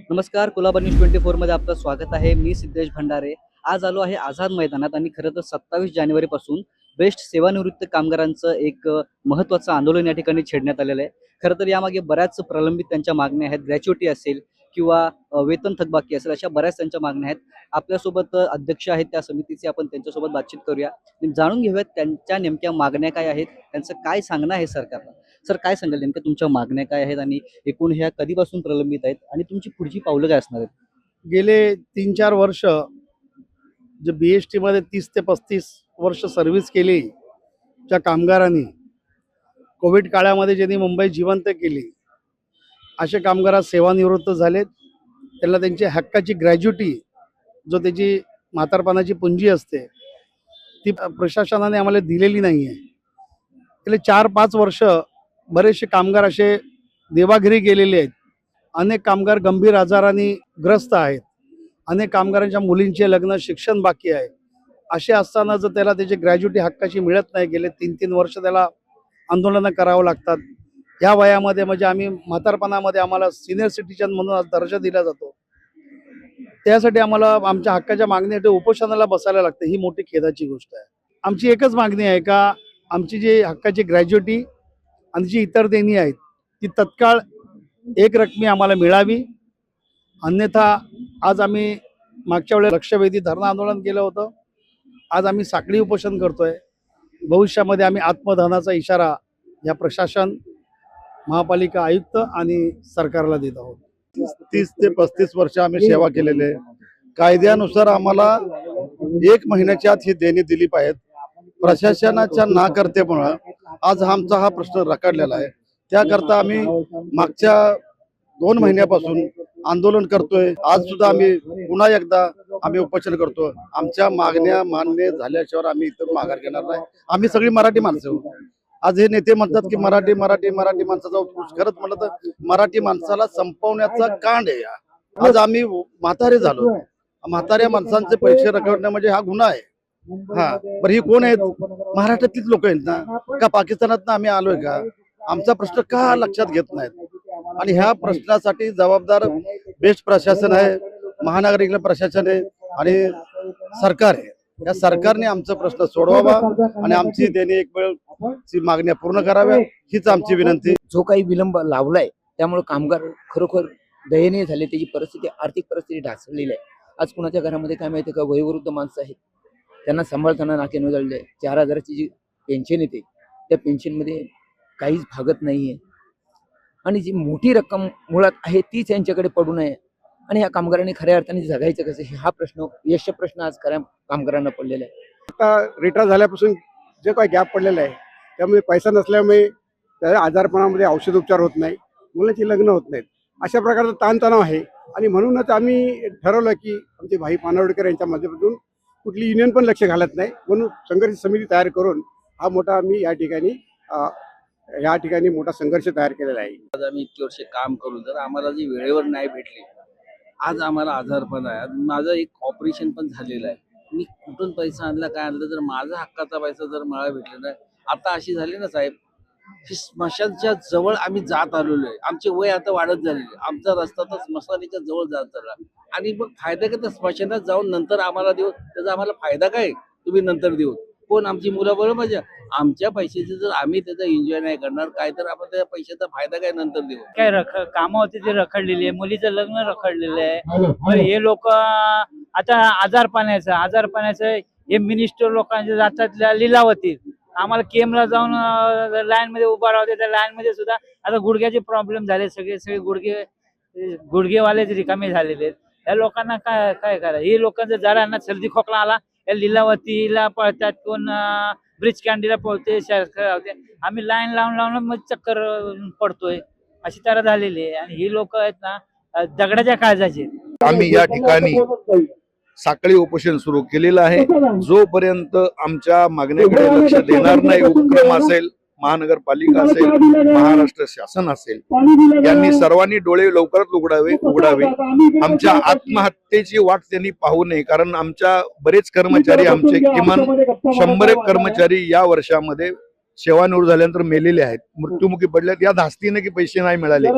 नमस्कार Kolhapur news twenty फोरमध्ये आपलं स्वागत आहे. मी सिद्धेश भंडारे. आज आलो आहे आझाद मैदानात आणि खरं तर सत्तावीस जानेवारीपासून बेस्ट सेवानिवृत्त कामगारांचं एक महत्वाचं महत्त्वाचं आंदोलन या ठिकाणी छेडण्यात आलेलं आहे. खरं तर यामागे बऱ्याच प्रलंबित त्यांच्या मागण्या आहेत. ग्रॅच्युटी असेल किंवा वेतन थकबाकी असेल अशा बऱ्याच त्यांच्या मागण्या आहेत. आपल्यासोबत अध्यक्ष आहेत त्या समितीचे. आपण त्यांच्यासोबत बातचीत करूया. जाणून घेऊयात त्यांच्या नेमक्या मागण्या काय आहेत? त्यांचं काय सांगणं आहे सरकारला? सर काय सांगाल? नेमकं तुमच्या मागण्या काय आहेत आणि एकूण ह्या कधीपासून प्रलंबित आहेत आणि तुमची पुढची पावलं काय असणार आहेत? गेले तीन चार वर्ष जे बी एस टीमध्ये तीस ते पस्तीस वर्ष सर्व्हिस केली ज्या कामगारांनी कोविड काळामध्ये ज्यांनी मुंबई जिवंत केली असे कामगार सेवानिवृत्त झालेत. त्यांना त्यांची हक्काची ग्रॅज्युटी जो त्याची म्हातारपणाची पुंजी असते ती प्रशासनाने आम्हाला दिलेली नाही आहे गेले चार पाच वर्ष बरेचसे कामगार असे देवाघरी गेलेले आहेत. अनेक कामगार गंभीर आजाराने ग्रस्त आहेत. अनेक कामगारांच्या मुलींचे लग्न शिक्षण बाकी आहे. असे असताना जर त्याला त्याची ग्रॅज्युटी हक्काची मिळत नाही गेले तीन तीन वर्ष त्याला आंदोलनं करावं लागतात. ह्या वयामध्ये म्हणजे आम्ही म्हातारपणामध्ये आम्हाला सिनियर सिटीजन म्हणून आज दर्जा दिला जातो. त्यासाठी आम्हाला आमच्या हक्काच्या मागणीसाठी उपोषणाला बसायला लागते. ही मोठी खेदाची गोष्ट आहे. आमची एकच मागणी आहे का? आमची जी हक्काची ग्रॅज्युटी आणि जी इतर देणी आहेत ती तत्काळ एक रकमी आम्हाला मिळावी. अन्यथा आज आम्ही मागच्या वेळेला लक्षवेधी धरणं आंदोलन केलं होतं. आज आम्ही साखळी उपोषण करतोय. भविष्यामध्ये आम्ही आत्मधनाचा इशारा या प्रशासन महापालिका आयुक्त आणि सरकारला देत आहोत. तीस ते पस्तीस वर्ष आम्ही सेवा केलेली आहे. कायद्यानुसार आम्हाला एक महिन्याच्या आत ही देणी दिली पाहिजेत. प्रशासनाच्या नाकर्तेमुळं आज आमचा हा प्रश्न रखडलेला आहे. त्याकरता आम्ही मागच्या दोन महिन्यापासून आंदोलन करतोय. आज सुद्धा आम्ही पुन्हा एकदा आम्ही उपोषण करतो आमच्या मागण्या मान्य झाल्याशिवाय आम्ही इथं माघार घेणार नाही. आम्ही सगळी मराठी माणसं आज हे नेते म्हणतात की मराठी मराठी मराठी माणसाचा उत्कृष्ट खरंच म्हटलं तर मराठी माणसाला संपवण्याचा कांड आहे आज आम्ही म्हातारे झालो. म्हाताऱ्या माणसांचे पैसे रखडणं म्हणजे हा गुन्हा आहे. हा बरं ही कोण आहेत? महाराष्ट्रातलीच लोक आहेत ना? का पाकिस्तानात आम्ही आलोय का? आमचा प्रश्न का लक्षात घेत नाहीत? आणि ह्या प्रश्नासाठी जबाबदार बेस्ट प्रशासन आहे महानगरपालिका प्रशासन आहे आणि सरकार आहे. या सरकारने आमचा प्रश्न सोडवावा आणि आमची देणे एक वेळ ची मागण्या पूर्ण कराव्या हीच आमची विनंती. जो काही विलंब लावलाय त्यामुळे कामगार खरोखर दयनीय झाले त्याची परिस्थिती आर्थिक परिस्थिती ढासळलेली आहे. आज कुणाच्या घरामध्ये काय माहिती का? वयोवृद्ध माणसं आहेत. त्यांना सांभाळताना नाके नजळले चार हजाराची जी पेन्शन येते त्या पेन्शनमध्ये काहीच भागत नाही आहे आणि जी मोठी रक्कम मुळात आहे तीच यांच्याकडे पडू नये. आणि ह्या कामगारांनी खऱ्या अर्थाने जगायचं कसं हा प्रश्न यश प्रश्न आज खऱ्या कामगारांना पडलेला आहे. आता रिटायर झाल्यापासून जे काही गॅप पडलेला आहे त्यामुळे पैसा नसल्यामुळे त्या आजारपणामध्ये औषधोपचार होत नाही मुलांची लग्न होत नाहीत. अशा प्रकारचा ताणतणाव आहे. आणि म्हणूनच आम्ही ठरवलं की आमचे भाई पानवडकर यांच्या माध्यमातून कुठली युनियन पण लक्ष घालत नाही. म्हणून संघर्ष समिती तयार करून हा मोठा आम्ही या ठिकाणी या ठिकाणी मोठा संघर्ष तयार केलेला आहे. आज आम्ही इतकी वर्ष काम करून जर आम्हाला जी वेळेवर नाही भेटली आज आम्हाला आजारपण आहे. आज माझं एक ऑपरेशन पण झालेलं आहे. मी कुठून पैसा आणला काय आणलं जर माझा हक्काचा पैसा जर मला भेटला नाही आता अशी झाली ना साहेब स्मशानच्या जवळ आम्ही जात आलेलो आहे. आमचे वय आता वाढत झालेले आमचा रस्ता तर स्मशानीच्या जवळ जात झाला. आणि मग फायदा काय? त्या स्मशानात जाऊन नंतर आम्हाला देऊ त्याचा आम्हाला फायदा काय? तुम्ही नंतर देऊ कोण? आमची मुलं बरोबर माझ्या आमच्या पैशाचे जर आम्ही त्याचा एन्जॉय नाही करणार काय तर आपण त्या पैशाचा फायदा काय नंतर देऊ? काय रख कामं होती ते रखडलेली आहे. मुलीचं लग्न रखडलेलं आहे. मग हे लोक आता आजार पाण्याचं आजार पाण्याचं हे मिनिस्टर लोकांचे जातात ल- लिलावती. आम्हाला केमला जाऊन लाईन मध्ये उभा राहते त्या लाईन मध्ये सुद्धा आता गुडघ्याचे प्रॉब्लेम झाले सगळे सगळे गुडघे गुडघेवालेच रिकामे झालेले आहेत. या लोकांना काय काय करा हे लोकांचं जरांना सर्दी खोकला आला या लिलावतीला पळतात कोण ब्रिज कॅन्डीला पळते शहर होते आम्ही लाईन लावून लावून मग चक्कर पडतोय. अशी तऱ्हा झालेली आहे. आणि ही लोक आहेत ना दगडाच्या काळजाचे आम्ही या ठिकाणी साखळी उपोषण सुरू केलेलं आहे. जोपर्यंत आमच्या मागण्याकडे लक्ष देणार नाही उपक्रम असेल महानगरपालिका असेल महाराष्ट्र शासन असेल यांनी सर्वांनी डोळे लवकरात उघडावे उघडावे. आमच्या आत्महत्येची वाट त्यांनी पाहू नये कारण आमच्या बरेच कर्मचारी आमचे किमान शंभर एक कर्मचारी या वर्षामध्ये सेवानिवृत्त झाल्यानंतर मेलेले आहेत. मृत्युमुखी पडल्यात. या धास्तीने की पैसे नाही मिळाले.